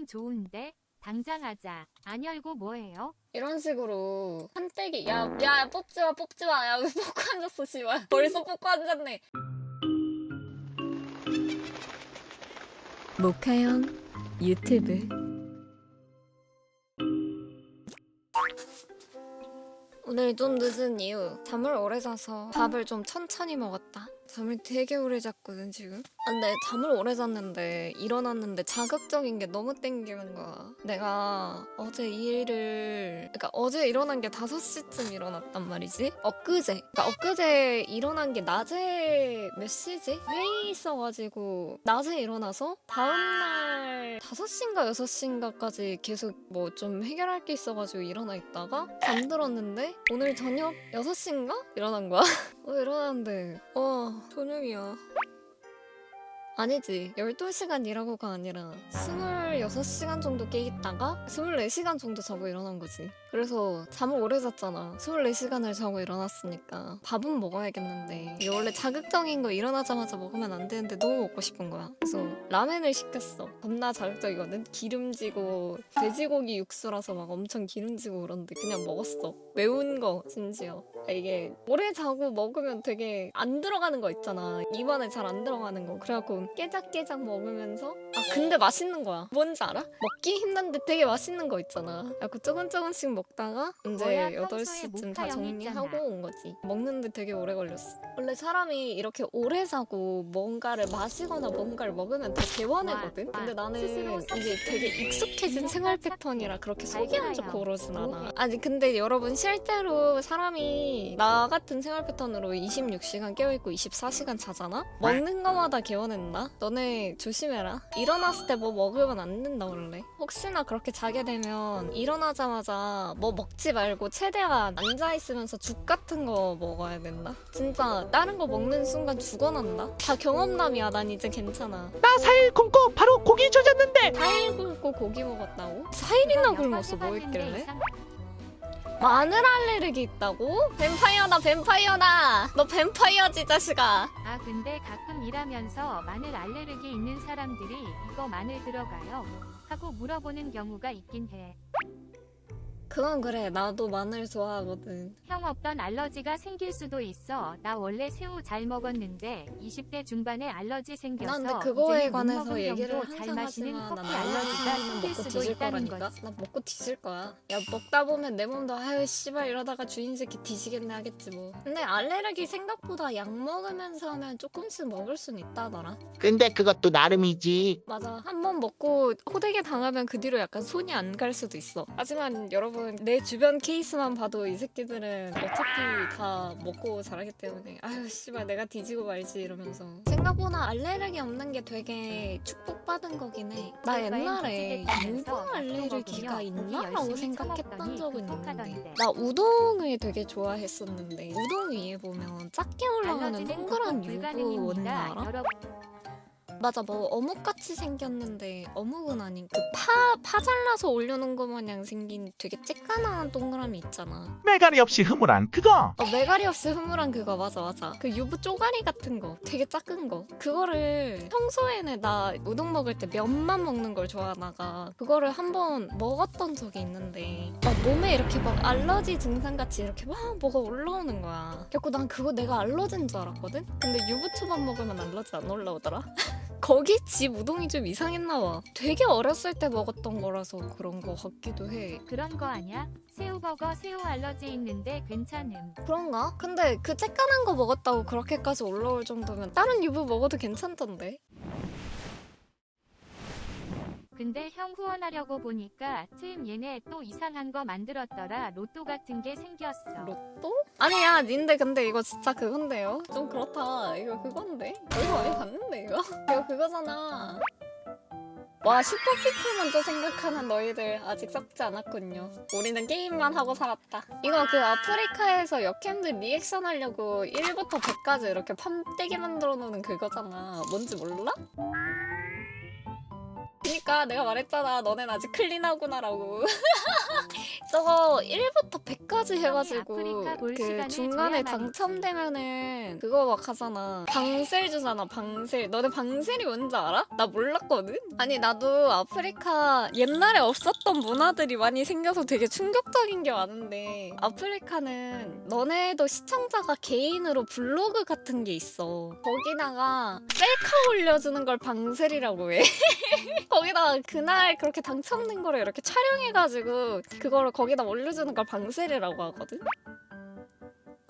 형 좋은데? 당장 하자. 안 열고 뭐해요? 이런 식으로 한때기 야, 야 뽑지 마 뽑지 마야 뽑고 앉았어 씨발. 벌써 뽑고 앉았네. 모카형 유튜브. 오늘 좀 늦은 이유. 잠을 오래 자서 밥을 좀 천천히 먹었다 잠을 되게 오래 잤거든 지금 아, 근데 잠을 오래 잤는데 일어났는데 자극적인 게 너무 땡기는 거야 내가 어제 이 일을 그러니까 어제 일어난 게 5시쯤 일어났단 말이지 엊그제 그러니까 엊그제 일어난 게 낮에 몇 시지? 회의 있어가지고 낮에 일어나서 다음날 5시인가 6시인가까지 계속 뭐 좀 해결할 게 있어가지고 일어나 있다가 잠들었는데 오늘 저녁 6시인가? 일어난 거야 어 일어났는데. 어 저녁이야. 아니지. 12시간 일하고가 아니라 26시간 정도 깨있다가 24시간 정도 자고 일어난 거지 그래서 잠을 오래 잤잖아. 24시간을 자고 일어났으니까 밥은 먹어야겠는데 이게 원래 자극적인 거 일어나자마자 먹으면 안 되는데 너무 먹고 싶은 거야. 그래서 라멘을 시켰어. 겁나 자극적이거든. 기름지고 돼지고기 육수라서 막 엄청 기름지고 그런데 그냥 먹었어. 매운 거 심지어. 아, 이게 오래 자고 먹으면 되게 안 들어가는 거 있잖아. 입안에 잘 안 들어가는 거. 그래갖고 깨작깨작 먹으면서 아 근데 맛있는 거야. 뭔지 알아? 먹기 힘든데 되게 맛있는 거 있잖아. 그래갖고 조금 조금씩 먹 다가 이제 뭐야, 8시쯤 평소에 다 정리하고. 온 거지 먹는데 되게 오래 걸렸어 원래 사람이 이렇게 오래 자고 뭔가를 마시거나 뭔가를 먹으면 더 개원해거든 와, 근데 와, 나는 이게 되게 익숙해진 생활 패턴이라 그렇게 속이 안 좋고. 그러진 않아? 아니 근데 여러분 실제로 사람이 나 같은 생활 패턴으로 26시간 깨어있고 24시간 자잖아? 먹는 거마다 개원했나? 너네 조심해라 일어났을 때 뭐 먹으면 안 된다 원래 혹시나 그렇게 자게 되면 일어나자마자 뭐 먹지 말고 최대한 앉아있으면서 죽 같은 거 먹어야 된다 진짜 다른 거 먹는 순간 죽어난다 다 경험담이야 난 이제 괜찮아 나 4일 굶고 바로 고기 조졌는데 4일 굶고 고기 먹었다고? 4일이나 굶었어 뭐 했길래? 마늘 알레르기 있다고? 뱀파이어다 뱀파이어다 너 뱀파이어지 자식아 아 근데 가끔 일하면서 마늘 알레르기 있는 사람들이 이거 마늘 들어가요? 하고 물어보는 경우가 있긴 해. 그건 그래. 나도 마늘 좋아하거든. 형 없던 알러지가 생길 수도 있어. 나 원래 새우 잘 먹었는데 20대 중반에 알러지 생겨서 난 근데 그거에 이제는 못 관해서 얘기를 잘 항상 마시는 하지만 난 커피 알러지가 알러지는 생길 먹고 수도 뒤질 있다는 거라니까? 거지. 나 먹고 뒤질 거야. 야 먹다 보면 내 몸도 아유 씨발 이러다가 주인 새끼 뒤지겠네 하겠지 뭐. 근데 알레르기 생각보다 약 먹으면서 하면 조금씩 먹을 순 있다더라 근데 그것도 나름이지. 맞아. 한 번 먹고 호되게 당하면 그 뒤로 약간 손이 안 갈 수도 있어. 하지만 여러분 내 주변 케이스만 봐도 이 새끼들은 어차피 다 먹고 자라기 때문에 아유 씨발 내가 뒤지고 말지 이러면서 생각보다 알레르기 없는 게 되게 축복받은 거긴 해나 오빠의 옛날에 거지됐다면서 유동 알레르기가 있나라고 생각했던 적은 있는데. 나 우동을 되게 좋아했었는데 우동 위에 보면 작게 올라가는 동그란 유부 불가능입니다. 알아? 맞아 뭐 어묵같이 생겼는데 어묵은 아닌 그파 파 잘라서 올려놓은 거 마냥 생긴 되게 쬐깐한 동그라미 있잖아. 메가리 없이 흐물한 그거! 어 메가리 없이 흐물한 그거. 맞아 맞아. 그 유부 쪼가리 같은 거. 되게 작은 거. 그거를 평소에는 나 우동 먹을 때 면만 먹는 걸 좋아하다가 그거를 한번 먹었던 적이 있는데 막 몸에 이렇게 막 알러지 증상 같이 이렇게 막 뭐가 올라오는 거야. 그래갖고 난 그거 내가 알러지인 줄 알았거든? 근데 유부초밥 먹으면 알러지 안 올라오더라 거기 집 우동이 좀 이상했나 봐. 되게 어렸을 때 먹었던 거라서 그런 거 같기도 해. 그런 거 아니야? 새우버거 새우 알러지 있는데 괜찮음. 그런가? 근데 그 쬐깐한 거 먹었다고 그렇게까지 올라올 정도면 다른 유부 먹어도 괜찮던데. 근데 형 후원하려고 보니까 틈 얘네 또 이상한 거 만들었더라. 로또 같은 게 생겼어. 로또? 아니야, 닌데 근데 이거 진짜 그건데요? 좀 그렇다. 이거 그건데? 이거 많이 봤는데 이거? 이거 그거잖아. 와 슈퍼피플 먼저 생각하는 너희들 아직 썩지 않았군요. 우리는 게임만 하고 살았다. 이거 그 아프리카에서 역캠들 리액션 하려고 1부터 100까지 이렇게 판때기 만들어 놓는 그거잖아. 뭔지 몰라? 그니까 그러니까 내가 말했잖아. 너넨 아직 클린하구나라고. 저거 1부터 100까지 해가지고 그 중간에 당첨되면은 그거 막 하잖아. 방셀 주잖아 방셀. 너네 방셀이 뭔지 알아? 나 몰랐거든? 아니 나도 아프리카 옛날에 없었던 문화들이 많이 생겨서 되게 충격적인 게 많은데 아프리카는 너네도 시청자가 개인으로 블로그 같은 게 있어. 거기다가 셀카 올려주는 걸 방셀이라고 해 거기다가 그날 그렇게 당첨된 거를 이렇게 촬영해가지고 그거를 거기다 올려주는 걸 방셀이라고 하거든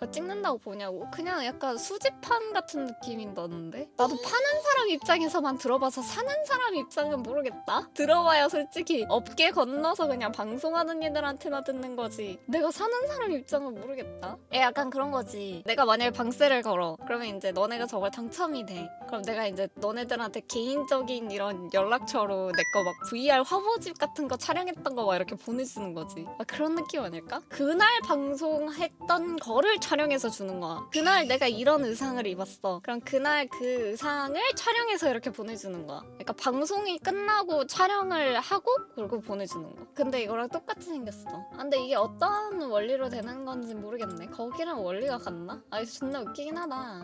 그거 찍는다고 보냐고? 그냥 약간 수집판 같은 느낌인다는데? 나도 파는 사람 입장에서만 들어봐서 사는 사람 입장은 모르겠다? 들어봐야 솔직히 업계 건너서 그냥 방송하는 애들한테나 듣는 거지 내가 사는 사람 입장은 모르겠다? 애 약간 그런 거지 내가 만약에 방세를 걸어 그러면 이제 너네가 저걸 당첨이 돼 그럼 내가 이제 너네들한테 개인적인 이런 연락처로 내 거 막 VR 화보집 같은 거 촬영했던 거 막 이렇게 보내주는 거지 아, 그런 느낌 아닐까? 그날 방송했던 거를 촬영해서 주는 거야. 그날 내가 이런 의상을 입었어. 그럼 그날 그 의상을 촬영해서 이렇게 보내주는 거야. 그러니까 방송이 끝나고 촬영을 하고 그리고 보내주는 거. 근데 이거랑 똑같이 생겼어. 아, 근데 이게 어떤 원리로 되는 건지 모르겠네. 거기랑 원리가 같나? 아 이거 존나 웃기긴 하다.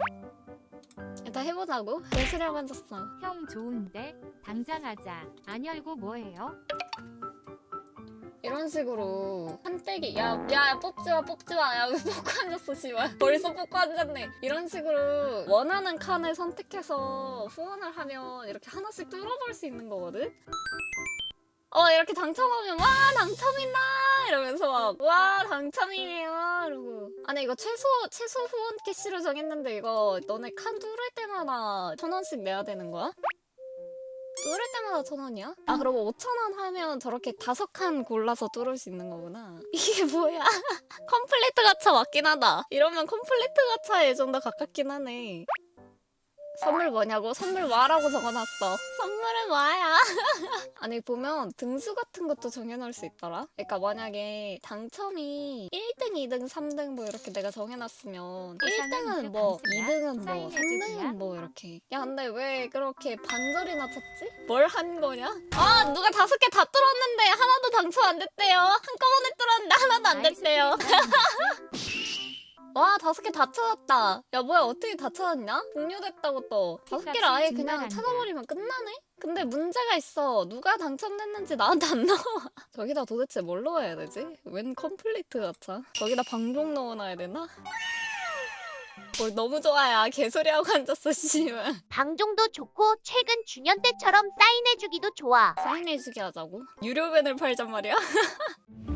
일단 해보자고. 예술이라고 앉았어? 형 좋은데? 당장 하자. 안 열고 뭐해요? 이런 식으로 한때기 야야 뽑지 마 뽑지 마야 뽑고 앉았어 씨발. 벌써 뽑고 앉았네. 이런 식으로 원하는 칸을 선택해서 후원을 하면 이렇게 하나씩 뚫어볼 수 있는 거거든? 어 이렇게 당첨하면 와 당첨이다! 이러면서 막 와 당첨이에요! 이러고. 아니 이거 최소 최소 후원 캐시로 정했는데 이거 너네 칸 뚫을 때마다 천 원씩 내야 되는 거야? 뚫을 때마다 천 원이야? 아 그리고 오천 원 하면 저렇게 다섯 칸 골라서 뚫을 수 있는 거구나. 이게 뭐야? 컴플리트 가차 맞긴 하다. 이러면 컴플리트 가차에 좀 더 가깝긴 하네. 선물 뭐냐고? 선물 와라고 적어놨어. 선물은 와야. 아니 보면 등수 같은 것도 정해놓을 수 있더라. 그러니까 만약에 당첨이 1등, 2등, 3등 뭐 이렇게 내가 정해놨으면 1등은 뭐, 2등은 뭐, 3등은 뭐 이렇게. 야 근데 왜 그렇게 반절이나 쳤지? 뭘 한 거냐? 아 누가 다섯 개 다 뚫었는데 하나도 당첨 안 됐대요. 한꺼번에 뚫었는데 하나도 안 됐대요. 와 다섯 개 다 찾았다. 야 뭐야 어떻게 다 찾았냐? 종료됐다고 또. 다섯 개를 아예 그냥 중단한다. 찾아버리면 끝나네? 근데 문제가 있어. 누가 당첨됐는지 나한테 안 나와. 저기다 도대체 뭘 넣어야 되지? 웬 컴플리트 같아. 저기다 방종 넣어놔야 되나? 뭘 너무 좋아야 개소리하고 앉았어 씨발. 방종도 좋고 최근 주년 때처럼 사인해주기도 좋아. 사인해주게 하자고? 유료벤을 팔잔 말이야?